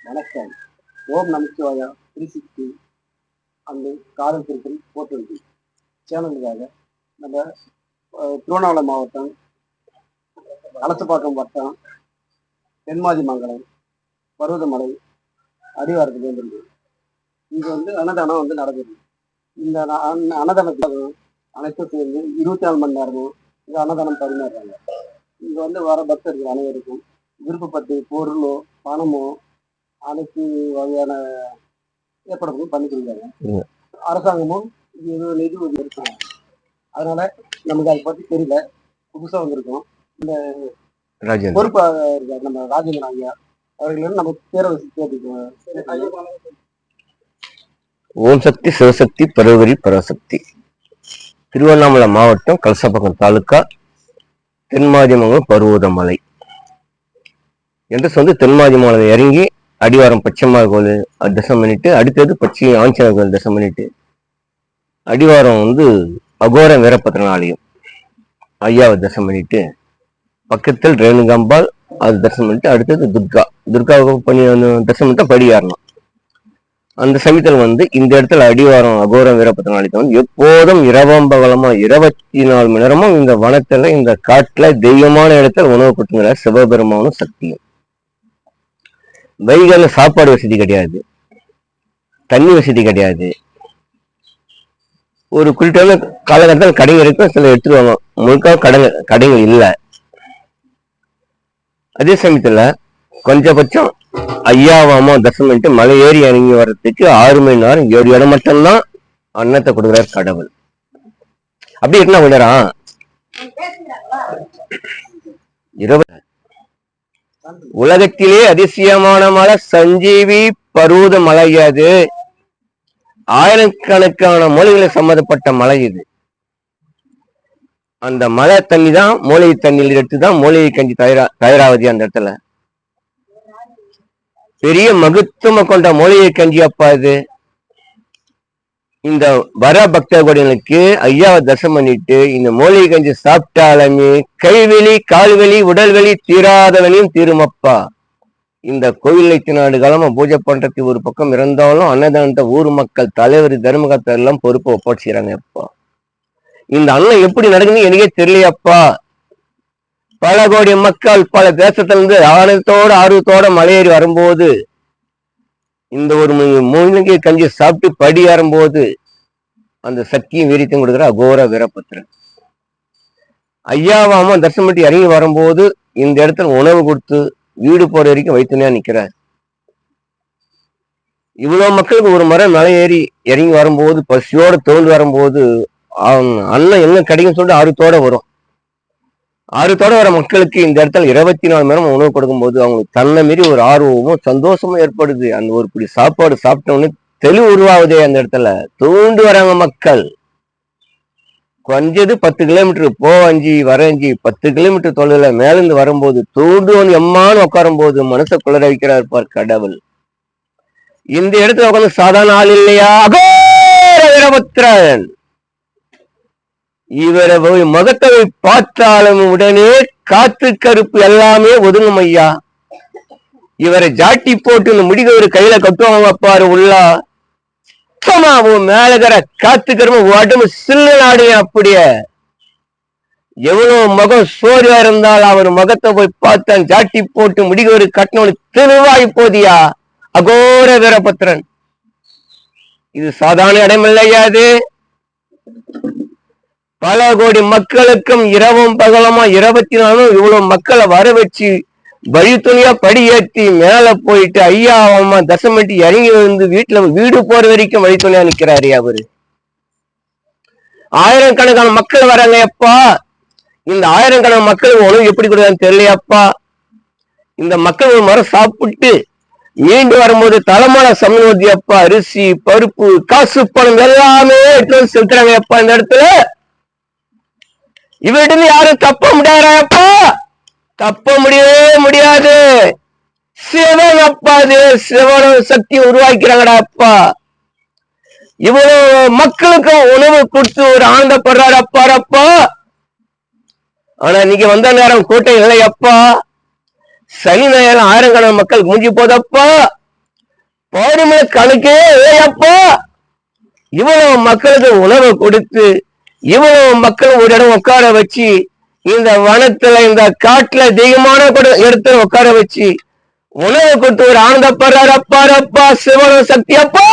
வணக்கம். ஓம் Namashivaya three sixty அந்த காதல் திருப்பதி ஃபோர் டுவெண்ட்டி சேனலுக்காக நம்ம திருவண்ணாமலை மாவட்டம் அலசப்பாக்கம் வட்டம் தென்மாதி மங்கலம் பருவதமலை அடிவாரத்துக்கு வந்துருக்கு இங்கே வந்து அன்னதானம் வந்து நடக்குது. இந்த அன்ன- அன்னதானத்துக்கு அனைத்தும் சேர்ந்து இருபத்தி நாலு மணி நேரமும் இங்கே அன்னதானம் பரிமாறுறாங்க இங்கே வந்து வர பக்தர்கள் அனைவருக்கும் விருப்பப்பட்டு பொருளோ பணமோ அனைத்து வகையான ஏற்பாடுகளும் பண்ணி கொடுக்குறாங்க ம். அரசாங்கமும் இது நிதி உதவி இருக்காங்க அதனால நமக்கு அதை பத்தி தெரியல. புதுசா வந்திருக்கோம். ராஜேந்திரன். பொறுப்பாக இருக்கார் நம்ம ராஜேந்திரன் ஐயா. அவர்களிடம் நம்ம பேரரசு கேட்டுக்கோம் ஓம் சக்தி சிவசக்தி பரவரி பராசக்தி. திருவண்ணாமலை மாவட்டம் கலசப்பக்கம் தாலுக்கா தென்மாதிமங்கலம் பருவதமலை. என்று சொல்லி தென்மாதிமலை இறங்கி அடிவாரம் பச்சைமா கோயில் தசம் பண்ணிட்டு அடுத்தது பச்சை ஆஞ்சநேயர் கோயில் தசம் பண்ணிட்டு அடிவாரம் வந்து அகோர வீரபத்திரன் ஆலயம் ஐயாவை தசம் பண்ணிட்டு பக்கத்தில் ரேணுகாம்பாள் அது தரிசனம் பண்ணிட்டு அடுத்தது துர்கா. துர்காவுக்கு பண்ணி அந்த தரிசனம் பண்ணிட்டா படி அந்த சமயத்தில் வந்து இந்த இடத்துல அடிவாரம் அகோரம் வீரபத்திரநாளிக்கு வந்து எப்போதும் இரவம் பகலமா இருபத்தி நாலு மணி நேரமும் இந்த வனத்துல இந்த காட்டுல தெய்வமான இடத்துல உணவு கொடுத்துங்கிற சிவபெருமானும் சக்தியும். வைகால சாப்பாடு வசதி கிடையாது. தண்ணி வசதி கிடையாது. ஒரு குறிப்பிட்ட காலகட்டத்தில் கடைகள் இருக்கும் சில எடுத்துருவாங்க. முழுக்க கடைங்க கடைகள் இல்லை. அதே சமயத்துல கொஞ்சபட்சம் ஐயாவாமோ தரிசனம் பண்ணிட்டு மலை ஏறி இறங்கி வர்றதுக்கு ஆறு மணி நேரம் ஏழு இடம் மட்டும்தான் அன்னத்தை கொடுக்குறார் கடவுள். அப்படி என்ன விடுறான் இருபது உலகத்திலே அதிசயமான மலை சஞ்சீவி பருவத மலை அது. ஆயிரக்கணக்கான மூலிகளை சம்மந்தப்பட்ட மலை இது. அந்த மலை தண்ணி தான் மூலிகை தண்ணியில் எடுத்து தான் மூலிகை கஞ்சி தயாரா தயாராவது அந்த இடத்துல. பெரிய மகத்துவம் கொண்ட மூலிகை கஞ்சி அப்பா இது. இந்த வர பக்தர்களுக்கு ஐயாவை தசம் பண்ணிட்டு இந்த மூலிகை கஞ்சி சாப்பிட்டாலுமே கைவெளி கால்வெளி உடல்வெளி தீராதவனையும் தீருமப்பா. இந்த கோயில் நாடு காலமா பூஜை பண்றதுக்கு ஒரு பக்கம் இருந்தாலும் அன்னதானத்தை ஊர் மக்கள் தலைவர் தர்மகத்தை எல்லாம் பொறுப்பை ஒப்படைச்சுறாங்க அப்பா. இந்த அண்ணன் எப்படி நடக்குதுன்னு எனக்கே தெரியலையப்பா. பல கோடி மக்கள் பல தேசத்துல இருந்து ஆனந்தத்தோட ஆர்வத்தோட மலையேறி வரும்போது இந்த ஒரு மூ- மூலிகை கஞ்சி சாப்பிட்டு படி ஏறும்போது அந்த சக்தியும் வீரியத்தையும் கொடுக்குற அகோர வீரபத்திரன் ஐயாவாம தரிசனம் பண்ணி இறங்கி வரும்போது இந்த இடத்துல உணவு கொடுத்து வீடு போற வரைக்கும் வைத்தனையா நிக்கிறார். இவ்வளவு மக்களுக்கு ஒரு முறை மலை ஏறி இறங்கி வரும்போது பசியோட தோண்டு வரும்போது அவங்க அண்ணன் எங்க கிடைக்கும் சொல்லிட்டு ஆர்வத்தோட வரும். ஆர்வத்தோட வர மக்களுக்கு இந்த இடத்துல இருபத்தி நாலு மணி நேரம் உணவு கொடுக்கும்போது அவங்களுக்கு தன்னை மீறி ஒரு ஆர்வமும் சந்தோஷமும் ஏற்படுது. அந்த ஒரு பிடி சாப்பாடு சாப்பிட்டோன்னு தெளிவு உருவாகுதே அந்த இடத்துல. தூண்டு வராங்க மக்கள். கொஞ்சது பத்து கிலோமீட்டர் போ அஞ்சு வர அஞ்சு பத்து கிலோமீட்டர் தொலைவில் மேலிருந்து வரும்போது தூண்டுவன் எம்மான்னு உட்காரும் போது மனசை குளிர வைக்கிறார் பார் கடவுள். இந்த இடத்துல உட்காந்து சாதாரண ஆள் இல்லையா? அகோர வீரபத்ரன் இவரை போய் முகத்தை போய் பார்த்தாலும் உடனே காத்து கருப்பு எல்லாமே ஒதுங்கும் ஐயா. இவரை ஜாட்டி போட்டு இந்த முடிக ஒரு கையில கட்டுவாங்க பாரு உள்ளா. சுத்தமா உன் மேலகிற காத்து கரும்பு உடம்பு சில்லு நாடு அப்படியே. எவ்வளவு முகம் சோர்வா இருந்தால் அவர் முகத்தை போய் பார்த்தான் ஜாட்டி போட்டு முடிக ஒரு கட்டணம் தெளிவாய் போதியா. அகோர வீரபத்ரன். இது சாதாரண இடமில்லையா இல்லையாது பல கோடி மக்களுக்கும் இரவும் பகலமா? இருபத்தி நாலும் இவ்வளவு மக்களை வர வச்சு வழி துணியா படி ஏற்றி மேல போயிட்டு ஐயா அம்மா தசமட்டி இறங்கி வந்து வீட்டுல வீடு போற வரைக்கும் வழித்துணியா நிக்கிறாரு அவரு. ஆயிரக்கணக்கான மக்கள் வராங்க எப்பா இந்த ஆயிரக்கணக்கான மக்களுக்கு உணவு எப்படி கொடுக்குறான்னு தெரியலையாப்பா இந்த மக்கள் ஒரு மரம் சாப்பிட்டு மீண்டு வரும்போது தலைமலை சமூகத்தி அப்பா அரிசி பருப்பு காசு பணம் எல்லாமே எடுத்து வந்து செலுத்துறாங்க அப்பா இந்த இடத்துல. இவர்கிட்ட இருந்து யாரும் தப்ப முடியாதாப்பா தப்ப முடியவே முடியாது. சிவன் அப்பா அது சிவன சக்தி உருவாக்கிறாங்கடா அப்பா. இவ்வளவு மக்களுக்கு உணவு கொடுத்து ஒரு ஆனந்தப்படுறாரு அப்பா அப்பா. ஆனா நீங்க வந்த நேரம் கூட்டம் இல்லையப்பா சனி ஞாயிறு ஆயிரக்கணக்கான மக்கள் மூஞ்சி போதப்பா பௌர்ணமி கணக்கே ஏயப்பா இவ்வளவு மக்களுக்கு உணவு கொடுத்து இவ்வளவு மக்கள் ஒரு இடம் உட்கார வச்சு இந்த வனத்துல இந்த காட்டுல தெய்வமான கூட இடத்துல உட்கார வச்சு உணவு கொடுத்து ஒரு ஆனந்தப்படுறாரு. அப்பா ரப்பா சிவன சக்தி. அப்பா!